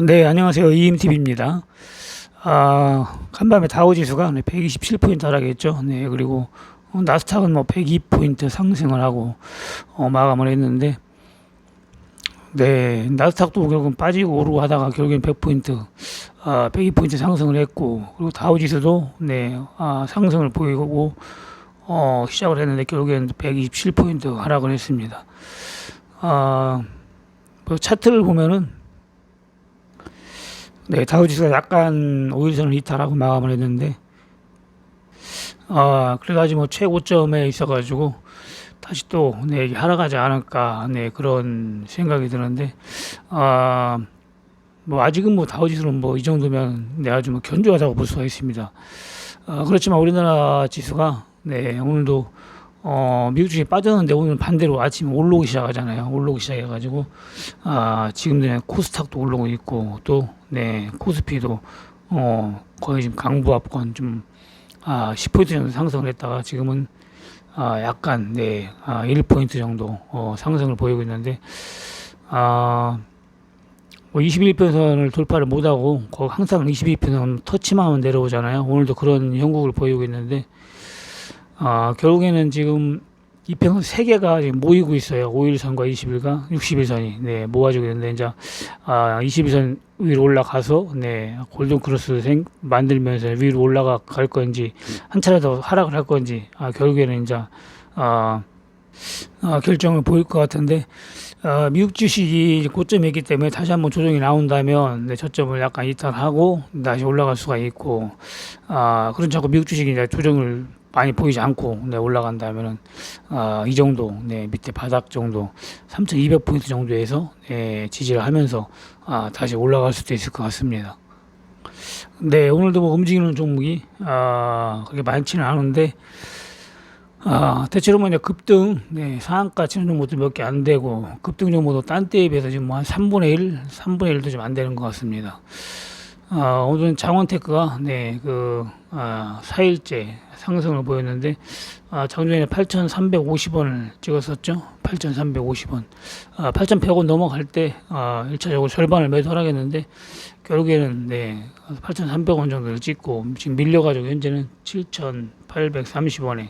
네, 안녕하세요. 이임TV입니다. 아, 간밤에 다우 지수가 127포인트 하락했죠. 네, 그리고 어, 나스닥은 뭐 102포인트 상승을 하고 어, 마감을 했는데, 네, 나스닥도 결국은 빠지고 오르고 하다가 결국엔 100포인트, 아, 102포인트 상승을 했고, 그리고 다우 지수도 네, 아, 상승을 보이고 어, 시작을 했는데 결국엔 127포인트 하락을 했습니다. 아, 뭐 차트를 보면은 네, 다우지수가 약간 5일선을 이탈하고 마감을 했는데, 아, 그래가지고 뭐 최고점에 있어가지고, 다시 또, 네, 하락하지 않을까, 네, 그런 생각이 드는데, 아, 뭐, 아직은 뭐 다우지수는 뭐 이 정도면, 네, 아주 뭐 견조하다고 볼 수가 있습니다. 아, 그렇지만 우리나라 지수가, 네, 오늘도, 어, 미국 주식이 빠졌는데 오늘 반대로 아침에 올라오기 시작하잖아요. 올라오기 시작해가지고, 아, 지금 코스닥도 올라오고 있고, 또, 네, 코스피도, 어, 거의 지금 강부합권 좀, 아, 10포인트 정도 상승을 했다가 지금은, 아, 약간, 네, 아, 1포인트 정도, 어, 상승을 보이고 있는데, 아, 뭐 21편선을 돌파를 못하고, 거 항상 22편선 터치만 하면 내려오잖아요. 오늘도 그런 형국을 보이고 있는데, 아, 결국에는 지금 이평선 세 개가 모이고 있어요. 5일선과 20일과 60일선이 네, 모아지고 있는데 이제 아, 21선 위로 올라가서 네, 골든 크로스 생 만들면서 위로 올라가 갈 건지 한 차례 더 하락을 할 건지 아, 결국에는 이제 아, 아, 결정을 보일 것 같은데 아, 미국 주식이 고점에 있기 때문에 다시 한번 조정이 나온다면 네, 저점을 약간 이탈하고 다시 올라갈 수가 있고 아, 그런 자꾸 미국 주식이 이제 조정을 많이 보이지 않고 네, 올라간다면은 아, 이 정도 네, 밑에 바닥 정도 3,200 포인트 정도에서 네, 지지를 하면서 아, 다시 올라갈 수도 있을 것 같습니다. 네, 오늘도 뭐 움직이는 종목이 아, 그렇게 많지는 않은데 아, 대체로 뭐 이제 급등, 네, 상한가 치는 종목들 몇개 안 되고 급등 종목도 딴 때에 비해서 지금 뭐 한 3분의 1, 3분의 1도 좀 안 되는 것 같습니다. 아, 오늘은 장원테크가 네, 그 아, 4일째 상승을 보였는데 아, 작년에 8,350원을 찍었었죠. 8,350원. 아, 8,100원 넘어갈 때 아, 1차적으로 절반을 매도하겠는데 결국에는 네, 8,300원 정도를 찍고 지금 밀려 가지고 현재는 7,830원에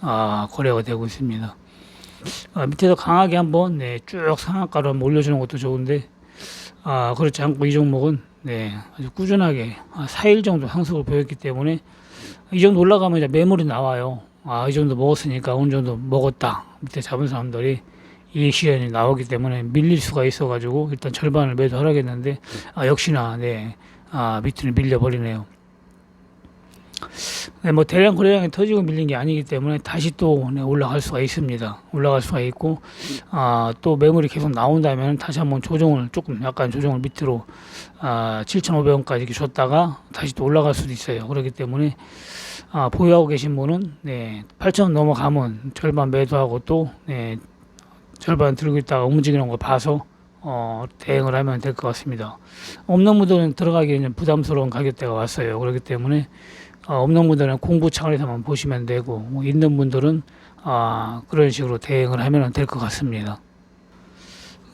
아, 거래가 되고 있습니다. 아, 밑에서 강하게 한번 네, 쭉 상한가로 한번 올려주는 것도 좋은데 아, 그렇지 않고 이 종목은 네, 아주 꾸준하게 아, 4일 정도 상승을 보였기 때문에 이 정도 올라가면 이제 매물이 나와요. 아, 이 정도 먹었으니까 어느 정도 먹었다. 밑에 잡은 사람들이 이 시간이 나오기 때문에 밀릴 수가 있어가지고 일단 절반을 매도하라겠는데 아, 역시나 네, 아, 밑으로 밀려버리네요. 네, 뭐 대량 거래량이 터지고 밀린 게 아니기 때문에 다시 또 네, 올라갈 수가 있습니다. 올라갈 수가 있고 아, 또 매물이 계속 나온다면 다시 한번 조정을 조금 약간 조정을 밑으로 아, 7,500원까지 이렇게 줬다가 다시 또 올라갈 수도 있어요. 그렇기 때문에 아, 보유하고 계신 분은 네, 8,000원 넘어가면 절반 매도하고 또 네, 절반 들고 있다가 움직이는 거 봐서 어, 대응을 하면 될 것 같습니다. 없는 분들은 들어가기에는 부담스러운 가격대가 왔어요. 그렇기 때문에 어, 없는 분들은 공부 차원에서만 보시면 되고 뭐 있는 분들은 아, 그런 식으로 대응을 하면 될 것 같습니다.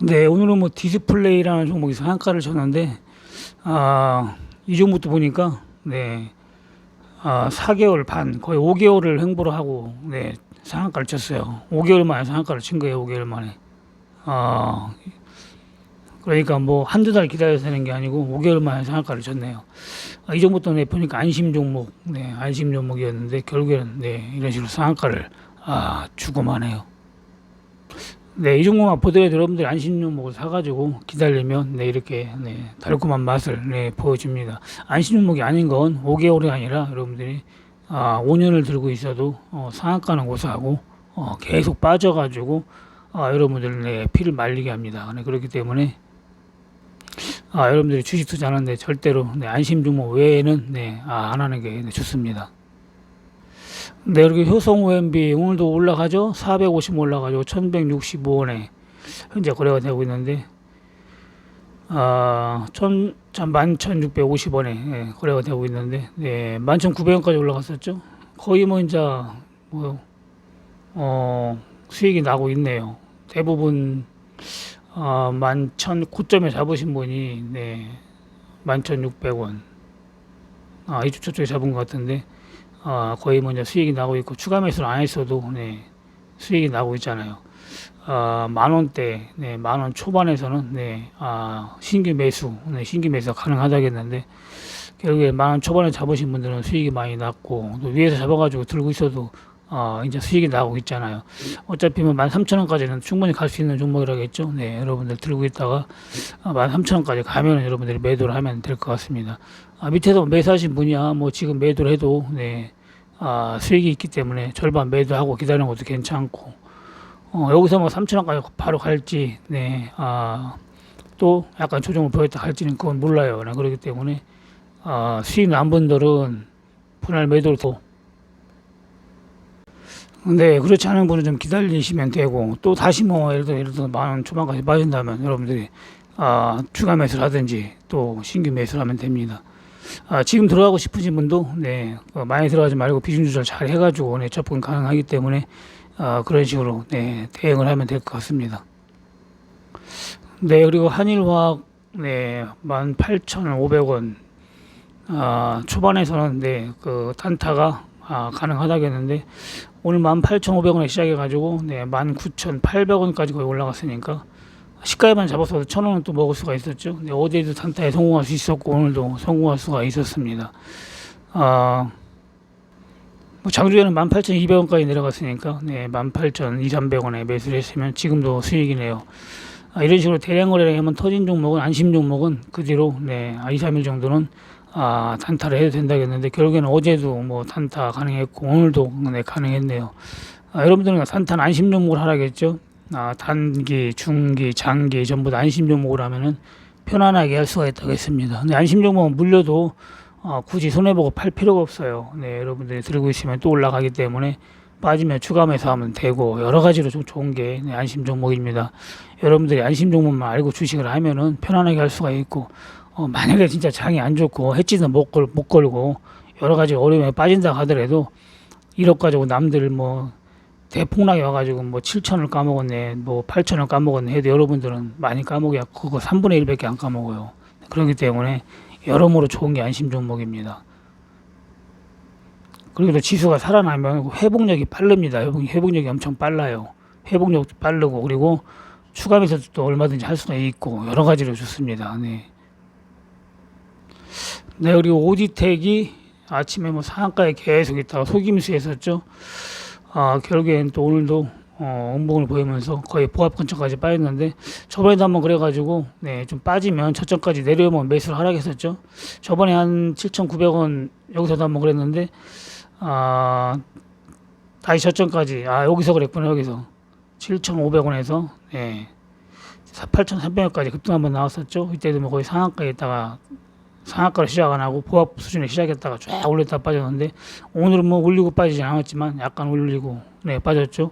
네, 오늘은 뭐 디스플레이라는 종목이 상한가를 쳤는데 아, 이 종목도 보니까 네, 아, 4개월 반 거의 5개월을 횡보를 하고 네, 상한가를 쳤어요. 5개월 만에 상한가를 친 거예요. 5개월 만에. 아, 그러니까 뭐 한두 달 기다려서 되는 게 아니고 5개월 만에 상한가를 쳤네요. 아, 이 종목도 네, 보니까 안심 종목, 네, 안심 종목이었는데 결국에는 네, 이런 식으로 상한가를 아, 주고만 해요. 네, 이 종목만 보더라도 여러분들이 안심 종목을 사가지고 기다리면 네, 이렇게 네, 달콤한 맛을 네, 보여줍니다. 안심 종목이 아닌 건 5개월이 아니라 여러분들이 아, 5년을 들고 있어도 어, 상한가는 고사하고 어, 계속 빠져가지고 아, 여러분들 네, 피를 말리게 합니다. 네, 그렇기 때문에 아, 여러분들이 주식 투자하는데 절대로 네, 안심 종목 외에는 네, 아, 안 하는 게 네, 좋습니다. 네, 이렇게 효성 OMB 오늘도 올라가죠. 450 올라가죠. 1165원에 현재 거래가 되고 있는데 아, 1 11,650원에 예, 거래가 되고 있는데 네, 11,900원까지 올라갔었죠. 거의 뭐 이제 뭐 어, 수익이 나고 있네요. 대부분 어, 만천 고점에 잡으신 분이 네, 만천육백 원. 아, 이쪽 저쪽에 잡은 것 같은데 아, 거의 먼저 수익이 나고 있고 추가 매수를 안 했어도 네, 수익이 나고 있잖아요. 아, 만 원대, 네, 만원 초반에서는 네, 아, 신규 매수, 네, 신규 매수가 가능하다겠는데 결국에 만원 초반에 잡으신 분들은 수익이 많이 났고 또 위에서 잡아가지고 들고 있어도 어, 이제 수익이 나오고 있잖아요. 어차피 뭐 13,000원까지는 충분히 갈 수 있는 종목이라겠죠. 네, 여러분들 들고 있다가 어, 13,000원까지 가면 여러분들이 매도를 하면 될 것 같습니다. 아, 밑에서 매수하신 분이야 뭐 지금 매도를 해도 네, 아, 수익이 있기 때문에 절반 매도하고 기다리는 것도 괜찮고 어, 여기서 뭐 3,000원까지 바로 갈지 네, 아, 또 약간 조정을 보였다 할지는 그건 몰라요. 네, 그렇기 때문에 아, 수익 난 분들은 분할 매도를 또 네, 그렇지 않은 분은 좀 기다리시면 되고 또 다시 뭐 예를 들어 예를 들어 만원 초반까지 빠진다면 여러분들이 아, 추가 매수를 하든지 또 신규 매수를 하면 됩니다. 아, 지금 들어가고 싶으신 분도 네, 어, 많이 들어가지 말고 비중 조절 잘 해가지고 네, 접근 가능하기 때문에 아, 그런 식으로 네, 대응을 하면 될 것 같습니다. 네, 그리고 한일화학 네, 18,500원 아, 초반에서는 네, 그 단타가 아, 가능하다겠는데 오늘 18,500원에 시작해가지고 네, 19,800원까지 거의 올라갔으니까 시가에만 잡았어도 1,000원은 또 먹을 수가 있었죠. 네, 어제도 단타에 성공할 수 있었고 오늘도 성공할 수가 있었습니다. 아, 뭐 장주에는 18,200원까지 내려갔으니까 네, 18,200원에 매수를 했으면 지금도 수익이네요. 아, 이런 식으로 대량 거래를 하면 터진 종목은 안심 종목은 그 뒤로 네, 2, 3일 정도는 아, 단타를 해도 된다겠는데 결국에는 어제도 뭐 단타 가능했고 오늘도 네, 가능했네요. 아, 여러분들은 단타는 안심 종목을 하라겠죠. 아, 단기, 중기, 장기 전부 다 안심 종목을 하면은 편안하게 할 수가 있다겠습니다. 근데 안심 종목은 물려도 어, 굳이 손해보고 팔 필요가 없어요. 네, 여러분들이 들고 있으면 또 올라가기 때문에 빠지면 추가 매수하면 되고 여러 가지로 좀 좋은 게 네, 안심 종목입니다. 여러분들이 안심 종목만 알고 주식을 하면은 편안하게 할 수가 있고 어, 만약에 진짜 장이 안 좋고 해지도 못, 걸, 못 걸고 여러 가지 어려움에 빠진다 하더라도 1억 가지고 남들 뭐 대폭락이 와가지고 뭐 7천을 까먹었네, 뭐 8천을 까먹었네 해도 여러분들은 많이 까먹어야 그거 3분의 1밖에 안 까먹어요. 그렇기 때문에 여러모로 좋은 게 안심 종목입니다. 그리고 또 지수가 살아나면 회복력이 빠릅니다. 회복, 회복력이 엄청 빨라요. 회복력도 빠르고 그리고 추가면서도 또 얼마든지 할 수가 있고 여러 가지로 좋습니다. 네. 네, 그리고 오디텍이 아침에 뭐 상한가에 계속 있다가 속임수 했었죠. 아, 결국엔 또 오늘도 어, 음봉을 보이면서 거의 보합 근처까지 빠졌는데 저번에도 한번 그래가지고 네, 좀 빠지면 저점까지 내려오면 매수를 하락했었죠. 저번에 한 7,900원 여기서도 한번 그랬는데 아, 다시 저점까지 아 여기서 그랬구나 여기서 7,500원에서 네, 8,300원까지 급등 한번 나왔었죠. 이때도 뭐 거의 상한가에 있다가 상한가로 시작 안 하고 보합 수준에 시작했다가 쫙 올렸다 빠졌는데 오늘은 뭐 올리고 빠지진 않았지만 약간 올리고 네 빠졌죠.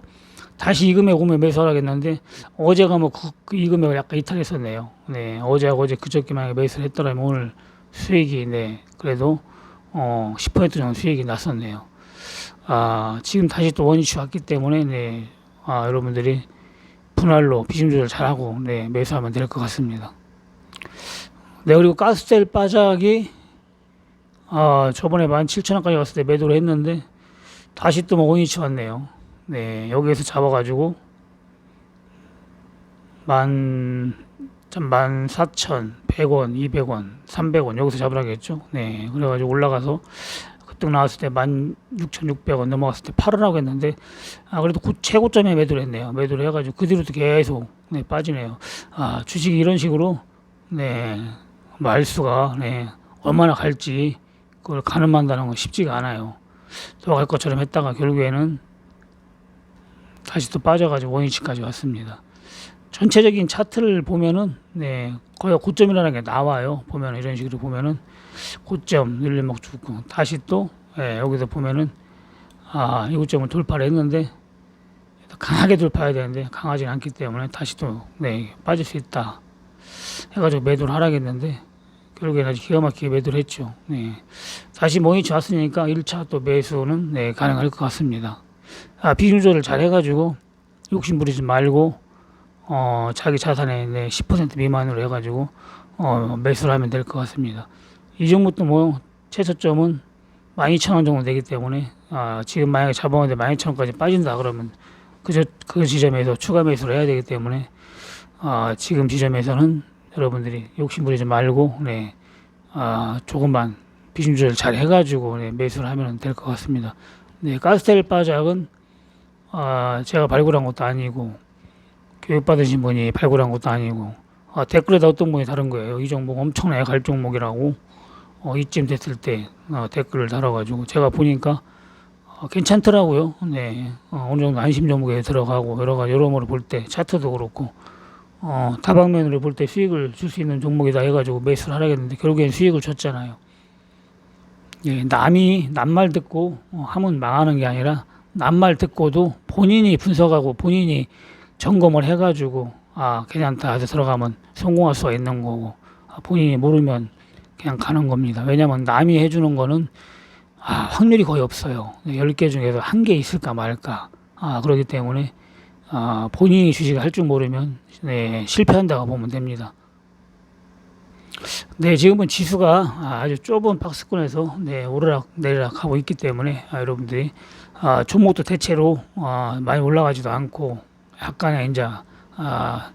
다시 이 금액 오면 매수하겠는데 어제가 뭐그 그이 금액을 약간 이탈했었네요. 네 어제하고 어제 그저께만 매수를 했더라면 오늘 수익이 네 그래도 어 10% 정도 수익이 났었네요. 아 지금 다시 또 원위치 왔기 때문에 네 아, 여러분들이 분할로 비중 조절 잘하고 네 매수하면 될 것 같습니다. 네, 그리고 가스셀 바닥이 아, 저번에 17,000원까지 갔을 때 매도를 했는데 다시 또뭐 원위치 왔네요. 네, 여기에서 잡아가지고 만, 만 사천, 백원, 이백원, 삼백원 여기서 잡으라겠죠. 네, 그래가지고 올라가서 급등 나왔을 때만 육천육백 원 넘어갔을 때 팔으라고 했는데 아 그래도 고, 최고점에 매도를 했네요. 매도를 해가지고 그 뒤로도 계속 네, 빠지네요. 아 주식이 이런 식으로 네 말수가 네, 얼마나 갈지 그걸 가늠한다는 건 쉽지가 않아요. 또갈 것처럼 했다가 결국에는 다시 또 빠져가지고 원위치까지 왔습니다. 전체적인 차트를 보면은 네 거의 고점이라는 게 나와요. 보면 이런 식으로 보면은 고점 늘림목 주고 다시 또 예, 여기서 보면은 아 이 고점을 돌파를 했는데 강하게 돌파해야 되는데 강하지 않기 때문에 다시 또 네, 빠질 수 있다 해가지고 매도를 하라겠는데 결국에는 아주 기가 막히게 매도를 했죠. 네. 다시 모니치 왔으니까 1차 또 매수는 네, 가능할 것 같습니다. 아, 비중 조절을 잘 해가지고 욕심 부리지 말고 어, 자기 자산의 네, 10% 미만으로 해가지고 어, 매수를 하면 될 것 같습니다. 이 종목도 뭐 최저점은 12,000원 정도 되기 때문에 아, 지금 만약에 잡아오는데 12,000원까지 빠진다 그러면 그저 그 지점에서 추가 매수를 해야 되기 때문에 아, 지금 지점에서는 여러분들이 욕심 부리지 말고 네, 아, 조금만 비중 조절 잘 해가지고 네, 매수를 하면 될 것 같습니다. 네, 가스텔 바작은 아, 제가 발굴한 것도 아니고 교육받으신 분이 발굴한 것도 아니고 아, 댓글에다 어떤 분이 다른 거예요. 이 종목 엄청나게 갈 종목이라고 어, 이쯤 됐을 때 어, 댓글을 달아가지고 제가 보니까 어, 괜찮더라고요. 네, 어, 어느 정도 안심 종목에 들어가고 여러 가지 여러모로 볼 때 차트도 그렇고 어, 다방면으로 볼 때 수익을 줄 수 있는 종목이다 해가지고 매수를 하라겠는데 결국엔 수익을 줬잖아요. 예, 남이 남말 듣고 어, 하면 망하는 게 아니라 남말 듣고도 본인이 분석하고 본인이 점검을 해가지고 아 괜찮다 해서 들어가면 성공할 수가 있는 거고 아, 본인이 모르면 그냥 가는 겁니다. 왜냐하면 남이 해주는 거는 아, 확률이 거의 없어요. 10개 중에서 한 개 있을까 말까. 아, 그렇기 때문에 아, 본인이 주식을 할 줄 모르면 네, 실패한다고 보면 됩니다. 네, 지금은 지수가 아주 좁은 박스권에서 네, 오르락 내리락 하고 있기 때문에 아, 여러분들이 아, 종목도 대체로 아, 많이 올라가지도 않고 약간의 이제 아,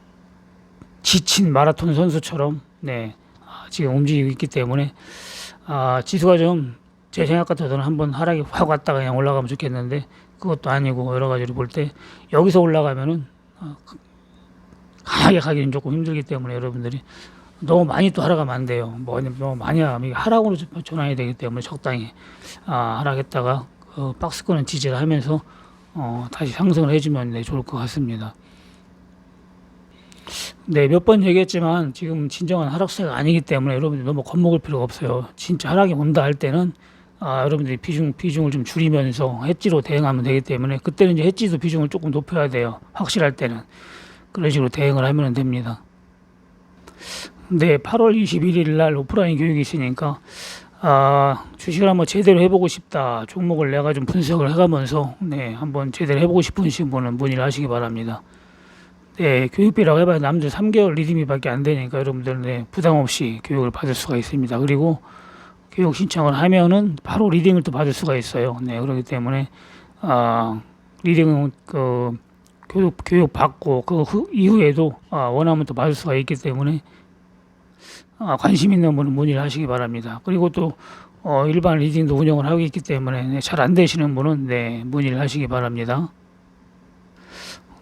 지친 마라톤 선수처럼 네, 아, 지금 움직이고 있기 때문에 아, 지수가 좀 제 생각 같아서는 한번 하락이 확 왔다가 그냥 올라가면 좋겠는데 그것도 아니고 여러 가지로 볼 때 여기서 올라가면은 아, 강하게 가기는 조금 힘들기 때문에 여러분들이 너무 많이 또 하락하면 안 돼요. 뭐 너무 많이 하면 하락으로 좀 전환이 되기 때문에 적당히 아, 하락했다가 그 박스권은 지지를 하면서 어, 다시 상승을 해주면 네, 좋을 것 같습니다. 네, 몇 번 얘기했지만 지금 진정한 하락세가 아니기 때문에 여러분들 너무 겁먹을 필요가 없어요. 진짜 하락이 온다 할 때는 아, 여러분들이 비중 비중을 좀 줄이면서 해지로 대응하면 되기 때문에 그때는 이제 해지도 비중을 조금 높여야 돼요. 확실할 때는 그런 식으로 대응을 하면 됩니다. 네, 8월 21일 날 오프라인 교육이 있으니까 아, 주식을 한번 제대로 해보고 싶다. 종목을 내가 좀 분석을 해가면서 네, 한번 제대로 해보고 싶으신 분은 문의를 하시기 바랍니다. 네, 교육비라고 해봐야 남들 3개월 리듬이밖에 안 되니까 여러분들 네, 부담 없이 교육을 받을 수가 있습니다. 그리고 교육 신청을 하면은 바로 리딩을 또 받을 수가 있어요. 네, 그렇기 때문에 아, 리딩은 그 교육 교육 받고 그 후, 이후에도 아, 원하면 또 받을 수가 있기 때문에 아, 관심 있는 분은 문의를 하시기 바랍니다. 그리고 또 어, 일반 리딩도 운영을 하고 있기 때문에 네, 잘안 되시는 분은 네, 문의를 하시기 바랍니다.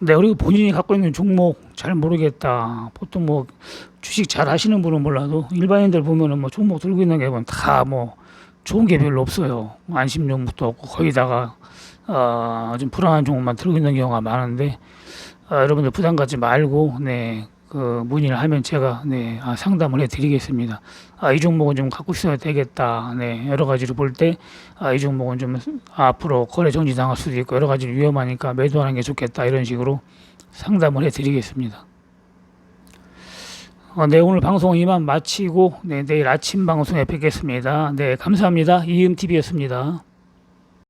네, 그리고 본인이 갖고 있는 종목 잘 모르겠다. 보통 뭐 주식 잘 하시는 분은 몰라도 일반인들 보면은 뭐 종목 들고 있는 게다뭐 좋은 게 별로 없어요. 안심 종목도 없고 거기다가 어, 좀 불안한 종목만 들고 있는 경우가 많은데 어, 여러분들 부담 갖지 말고 네. 그 문의를 하면 제가 네, 아, 상담을 해드리겠습니다. 아, 이 종목은 좀 갖고 있어야 되겠다. 네, 여러 가지로 볼 때 아, 이 종목은 좀 앞으로 거래 정지 당할 수도 있고 여러 가지로 위험하니까 매도하는 게 좋겠다 이런 식으로 상담을 해드리겠습니다. 어, 네, 오늘 방송 이만 마치고 네, 내일 아침 방송에 뵙겠습니다. 네, 감사합니다. 이음TV였습니다.